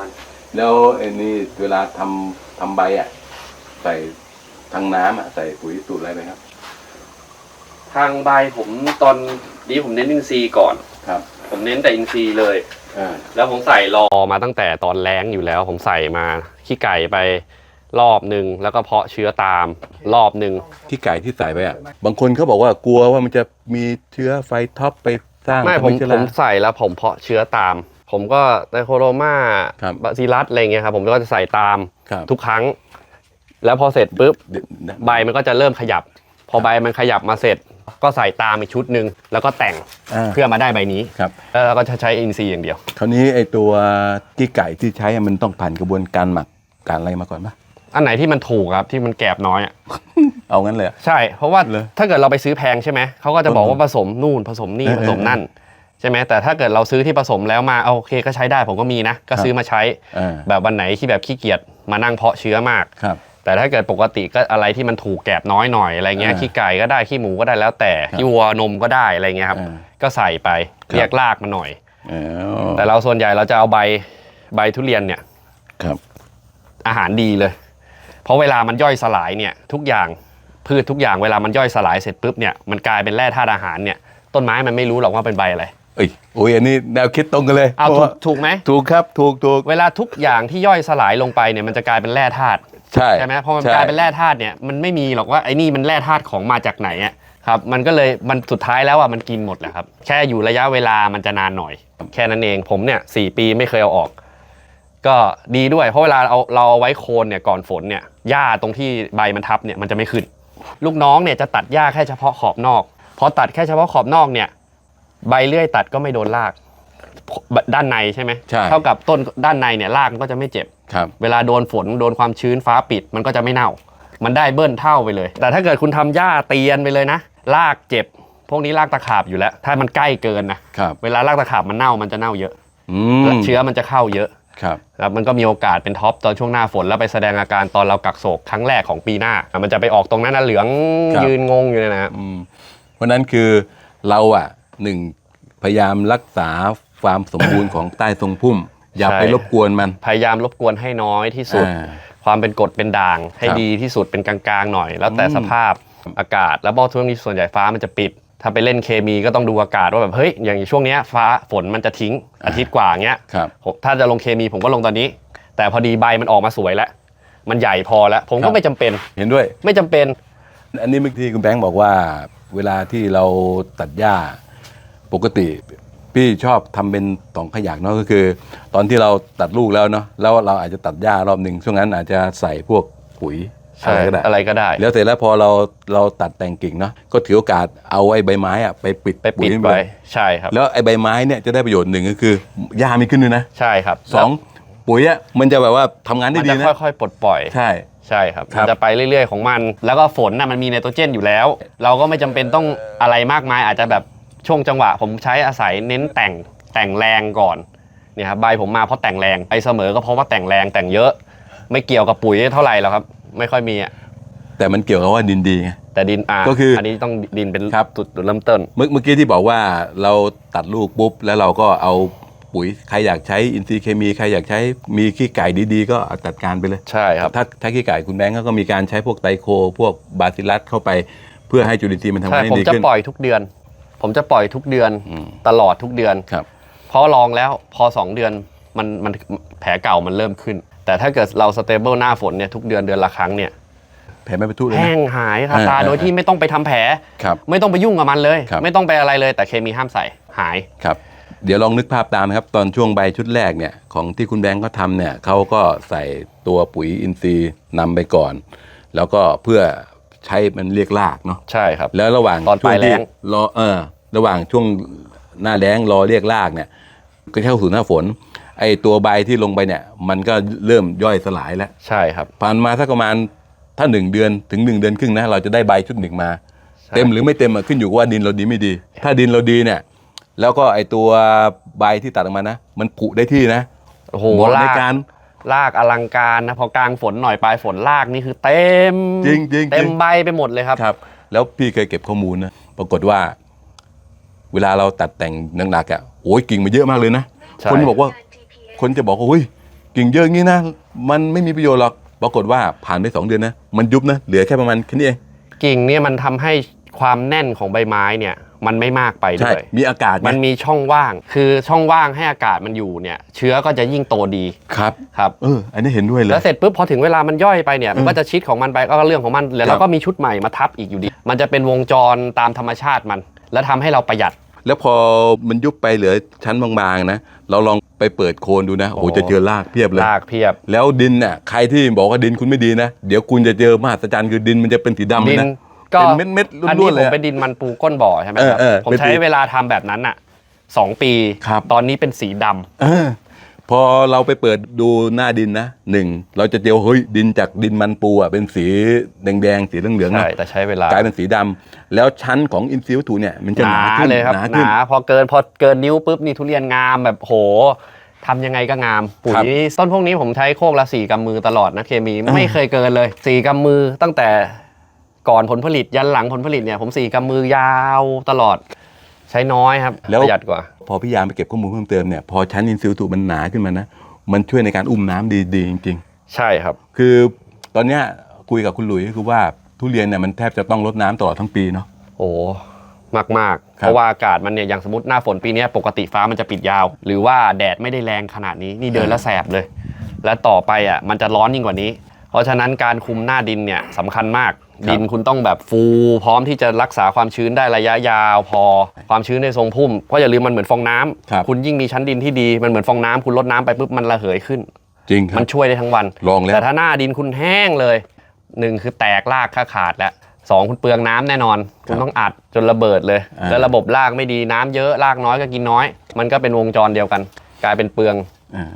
ก่อน แล้วไอ้นี่เวลาทำทำใบอะ ใส่ทางน้ำอะใส่ปุ๋ยสูตรอะไรไหมครับ ทางใบผมตอนนี้ผมเน้นอินทรีย์ก่อน ครับผมเน้นแต่อินทรีย์เลย อ่าแล้วผมใส่รอมาตั้งแต่ตอนแรงอยู่แล้ว ผมใส่มาขี้ไก่ไปรอบหนึ่งแล้วก็เพาะเชื้อตามรอบหนึ่งที่ไก่ที่ใส่ไปอะ บางคนเขาบอกว่ากลัวว่ามันจะมีเชื้อไฟท็อปไปสร้างไม่ผมทำให้เชื้อผรามใส่แล้วผมเพาะเชื้อตาม ผมก็ไดโคโรมาครับบาซิลัสอะไรเงี้ยครับผมก็จะใส่ตามครับ ทุกครั้ง แล้วพอเสร็จปุ๊บ เดี๋ยวนะใบมันก็จะเริ่มขยับ พอใบมันขยับมาเสร็จ ก็ใส่ตามอีกชุดหนึ่งแล้วก็แต่งอ่าเพื่อมาได้ใบนี้ ครับ แล้วเราก็จะใช้อินทรีย์อย่างเดียว คราวนี้ไอ้ตัวที่ไก่ที่ใช้อะมันต้องผ่านกระบวนการหมักการอะไรมาก่อนปะอันไหนที่มันถูกครับที่มันแกรบน้อยอะเอางั้นเลยอะ ใช่ เพราะว่าเหรอถ้าเกิดเราไปซื้อแพงใช่ไหมเขาก็จะบอกว่าผสมนู่นผสมนี่เออผสมนั่น ใช่ไหมแต่ถ้าเกิดเราซื้อที่ผสมแล้วมาเอาโอเคก็ใช้ได้ผมก็มีนะ ก็ซื้อมาใช้อ่าแบบวันไหนที่แบบขี้เกียจมานั่งเพาะเชื้อมากครับแต่ถ้าเกิดปกติก็อะไรที่มันถูกแกรบน้อยหน่อยอะไรเงี้ยอ่าขี้ไก่ก็ได้ขี้หมูก็ได้แล้วแต่ครับขี้วัวนมก็ได้อะไรเงี้ยครับอ่าก็ใส่ไปครับเรียกรากมาหน่อยอ๋อแต่เราส่วนใหญ่เราจะเอาใบใบทุเรียนเนี่ยครับ อาหารดีเลย เพราะเวลามันย่อยสลายเนี่ยทุกอย่างพืชทุกอย่างเวลามันย่อยสลายเสร็จปุ๊บเนี่ยมันกลายเป็นแร่ธาตุอาหารเนี่ยต้นไม้มันไม่รู้หรอกว่าเป็นใบอะไร เอ้ยโอ้ยอันนี้แนวคิดตรงกันเลยเอาพระถูว่กถูกไหมถูกครับถูกถูกเวลาทุกอย่างที่ย่อยสลายลงไปเนี่ยมันจะกลายเป็นแร่ธาตุใช่ใช่ไหมพอมันใช่กลายเป็นแร่ธาตุเนี่ยมันไม่มีหรอกว่าไอ้นี่มันแร่ธาตุของมาจากไหนอะครับมันก็เลยมันสุดท้ายแล้วอะมันกินหมดแหละครับ แค่อยู่ระยะเวลามันจะนานหน่อย แค่นั้นเองผมเนี่ยสี่ปีไม่เคยเอาออก ก็ดีด้วย เพราะเวลาเอาเราเอาไว้โคนเนี่ยก่อนฝนเนี่ยหญ้าตรงที่ใบมันทับเนี่ยมันจะไม่ขึ้น ลูกน้องเนี่ยจะตัดหญ้าแค่เฉพาะขอบนอกพอตัดแค่เฉพาะขอบนอกเนี่ย ใบเลื่อยตัดก็ไม่โดนรากด้านในใช่ไหมใช่ เท่ากับต้นด้านในเนี่ยรากมันก็จะไม่เจ็บ ครับ เวลาโดนฝนโดนความชื้นฟ้าปิดมันก็จะไม่เน่า มันได้เบิ้ลเท่าไปเลย แต่ถ้าเกิดคุณทำหญ้าเตียนไปเลยนะรากเจ็บ พวกนี้รากตะขาบอยู่แล้ว ถ้ามันใกล้เกินนะครับ เวลารากตะขาบมันเน่ามันจะเน่าเยอะอืและมเชื้อมันจะเข้าเยอะครับครับมันก็มีโอกาสเป็นท็อปตอนช่วงหน้าฝนแล้วไปแสดงอาการตอนเรากักโศกครั้งแรกของปีหน้ามันจะไปออกตรงนั้นนะเหลืองครับ ยืนงงอยู่เนี่ยนะอืมเพราะนั้นคือเราอะ หนึ่งพยายามรักษาความสมบูรณ์ของใต้ทรงพุ่ม อย่าใช่ไปรบกวนมันพยายามรบกวนให้น้อยที่สุดอ่าความเป็นกรดเป็นด่าง ให้ครับดีที่สุดเป็นกลางๆหน่อย แล้วแต่อืมสภาพอากาศแล้วบอช่วงนี้ส่วนใหญ่ฟ้ามันจะปิด ถ้าไปเล่นเคมีก็ต้องดูอากาศว่าแบบเฮ้ยอย่างช่วงเนี้ยฟ้าฝนมันจะทิ้งอาทิตย์กว่าเงี้ยครับผมถ้าจะลงเคมีผมก็ลงตอนนี้ แต่พอดีใบมันออกมาสวยแล้ว มันใหญ่พอแล้ว ผมครัก็บไม่จำเป็นเห็นด้วย ไม่จำเป็น อันนี้เมื่อกี้คุณแบงค์บอกว่า เวลาที่เราตัดหญ้า ปกติพี่ชอบทำเป็นสองขยักเนาะก็คือ ตอนที่เราตัดลูกแล้วเนาะแล้วเราอาจจะตัดหญ้ารอบหนึ่งช่วงนั้นอาจจะใส่พวกปุ๋ยอะไรก็ได้อะไรก็ได้ แล้วเสร็จแล้วพอเราเราตัดแต่งกิ่งเนาะก็ถือโอกาสเอาไอ้ใบไม้อะไปปิดไปปิดปุ๋ยไว้เลยใช่ครับ แล้วไอ้ใบไม้เนี่ยจะได้ประโยชน์หนึ่งก็คือหญ้าไม่ขึ้นด้วยนะใช่ครับสองปุ๋ยอะมันจะแบบว่าทำงานมัได้นดีจะนะค่อยๆปลดปล่อยใช่ใช่ครับครัมับนจะไปเรื่อยๆของมัน แล้วก็ฝนน่ะมันมีไนโตรเจนอยู่แล้ว เราก็ไม่จำเป็นต้องอะไรมากมายอาจจะแบบ ช่วงจังหวะผมใช้อาศัยเน้นแต่งแต่งแรงก่อนเนี่ยครับใบผมมาเพราะแต่งแรงไอเสมอก็เพราะว่าแต่งแรงแต่งเยอะ ไม่เกี่ยวกับปุ๋ยเท่าไหร่แล้วครับ ไม่ค่อยมีอะแต่มันเกี่ยวกับว่าดินดีไง แต่ดินอ่าก็คืออันนี้ต้องดินเป็นครับ จุดจุดเริ่มต้น เมื่อเมื่อกี้ที่บอกว่าเราตัดลูกปุ๊บ แล้วเราก็เอาปุ๋ยใครอยากใช้อินทรีย์เคมีใครอยากใช้มีขี้ไก่ดีๆ ก็เอาจัดการไปเลย ใช่ครับ ถ้าถ้าขี้ไก่คุณแบงก์ก็มีการใช้พวกไตโค พวกบาซิลัสเข้าไป เพื่อให้จุลินทรีย์มันทำใช่งานได้ผมดีจะขึ้น ปล่อยทุกเดือน ผมจะปล่อยทุกเดือนอืมตลอดทุกเดือนครับเพราะลองแล้วพอ 2 เดือนมันมันแผลเก่ามันเริ่มขึ้น แต่ถ้าเกิดเราสเตเบิลหน้าฝนเนี่ยทุกเดือนเดือนละครั้งเนี่ยแผลไม่ประทุเลยแห้นะงหายคาตาเออเออโดยที่ไม่ต้องไปทำแผล ครับไม่ต้องไปยุ่งกับมันเลย ครับ ไม่ต้องไปอะไรเลย แต่เคมีห้ามใส่หาย ครับ เดี๋ยวลองนึกภาพตามนะครับ ตอนช่วงใบชุดแรกเนี่ยของที่คุณแบงก์เขาทำเนี่ยเขาก็ใส่ตัวปุ๋ยอินทรีย์นำไปก่อน แล้วก็เพื่อ ใช้มันเรียกรากเนาะใช่ครับ แล้วระหว่างตอนปลายช่วที่แล้งรอเออ ระหว่างช่วงหน้าแล้งรอเรียกรากเนี่ย ก็เข้าสู่หน้าฝน ไอ้ตัวใบที่ลงไปเนี่ย มันก็เริ่มย่อยสลายแล้ว ใช่ครับ ผ่านมาสักประมาณถ้าหนึ่งเดือนถึงหนึ่งเดือนครึ่งนะเราจะได้ใบชุดหนึ่งมาใช่เต็มหรือไม่เต็มอะขึ้นอยู่กับว่าดินเราดีไม่ดี ถ้าดินเราดีเนี่ย แล้วก็ไอ้ตัวใบที่ตัดออกมานะ มันผุได้ที่นะโอ้โหเหมาะในลากการ ลากอลังการนะพอกลางฝนหน่อยปลายฝนลากนี่คือเต็มจริงจริงเต็จริมงใบไปหมดเลยครับครับ แล้วพี่เคยเก็บข้อมูลนะปรากฏว่า เวลาเราตัดแต่งหนักๆอะโอ้ยกิ่งมาเยอะมากเลยนะใช่คนบอกว่าคนจะบอกว่าเฮ้ยกิ่งเยอะอย่างนี้นะมันไม่มีประโยชน์หรอกปรากฏว่าผ่านไปสองเดือนนะมันยุบนะเหลือแค่ประมาณแค่นี้เองกิ่งเนี่ยมันทำให้ความแน่นของใบไม้เนี่ย มันไม่มากไปใช่ด้วยมีอากาศไงมันมีช่องว่าง คือช่องว่างให้อากาศมันอยู่เนี่ย เชื้อก็จะยิ่งโตดีครับครับเอออันนี้เห็นด้วยเลแล้ยวเสร็จปุ๊บพอถึงเวลามันย่อยไปเนี่ยมันก็จะชิดของมันไปก็เรื่องของมันแล้วครัเราบก็มีชุดใหม่มาทับอีกอยู่ดี มันจะเป็นวงจรตามธรรมชาติมัน แล้วทำให้เราประหยัด แล้วพอมันยุบไปเหลือชั้นบางๆนะ เราลองไปเปิดโคนดูนะ โอ้โห โอ้ จะเจอรากเพียบเลยลากเพียบ แล้วดินน่ะ ใครที่บอกว่าดินคุณไม่ดีนะ เดี๋ยวคุณจะเจอมหัศจรรย์คือดินมันจะเป็นสีดำเลดิยนนะ ก็เป็นเม็ดๆอันล้นี้วนๆผเลยมอะ เป็นดินมันปูก้นบ่อใช่ไหมครับเออเออผมเป็นใช้ดิน เวลาทำแบบนั้นอะสองปีครับตอนนี้เป็นสีดำ เออพอเราไปเปิดดูหน้าดินนะหนึ่งเราจะเจอเฮ้ยดินจากดินมันปูอะเป็นสีแดงๆสีเหลืองๆนะใช่แต่ใช้เวลากลายเป็นสีดำแล้วชั้นของอินซิวถูเนี่ยมันจะหหนานาขึ้นเลยครับหนาหขึ้น นาพอเกินพอเกินนิ้วปุ๊บนี่ทุเรียนงามแบบโหทำยังไงก็งามปุ๋ครัยบต้นพวกนี้ผมใช้โคกละสี่กำมือตลอดนะเคมีอ่าไม่เคยเกินเลยสี่กำมือตั้งแต่ ก่อนผลผลิตยันหลังผลผลิตเนี่ยผมสี่กำมือยาวตลอดใช้น้อยครับแล้ว ประหยัดกว่า พอพี่ยามไปเก็บข้อมูลเพิ่มเติมเนี่ยพอชั้นอินซิวถูมันหนาขึ้นมานะมันช่วยในการอุ้มน้ำดีๆจริง ใช่ครับ ๆ คือตอนเนี้ยคุยกับคุณหลุยก็คือว่าทุเรียนเนี่ยมันแทบจะต้องรดน้ำตลอดทั้งปีเนาะ โอ้มากมากๆครับ เพราะว่าอากาศมันเนี่ยอย่างสมมติหน้าฝนปีเนี้ยปกติฟ้ามันจะปิดยาว หรือว่าแดดไม่ได้แรงขนาดนี้นี่เดินแล้วแสบเลย และต่อไปอะมันจะร้อนยิ่งกว่านี้ เพราะฉะนั้นการคุมหน้าดินเนี่ยสำคัญมาก ดินคุณต้องแบบฟูพร้อมที่จะรักษาความชื้นได้ระยะยาวพอความชื้นในทรงพุ่มเพราะอย่าลืมมันเหมือนฟองน้ำครับคุณยิ่งมีชั้นดินที่ดีมันเหมือนฟองน้ำคุณลดน้ำไปปุ๊บมันระเหยขึ้น จริงครัมับนช่วยได้ทั้งวันลองแล้ว แต่ถ้าหน้าดินคุณแห้งเลยหนึ่งคือแตกรากค่าขาดแล้วสองคุณเปลืองน้ำแน่นอน คุณต้องอัดจนระเบิดเลย อ่า แล้วระบบรากไม่ดีน้ำเยอะรากน้อยก็กินน้อย มันก็เป็นวงจรเดียวกัน กลายเป็นเปลือง อ่า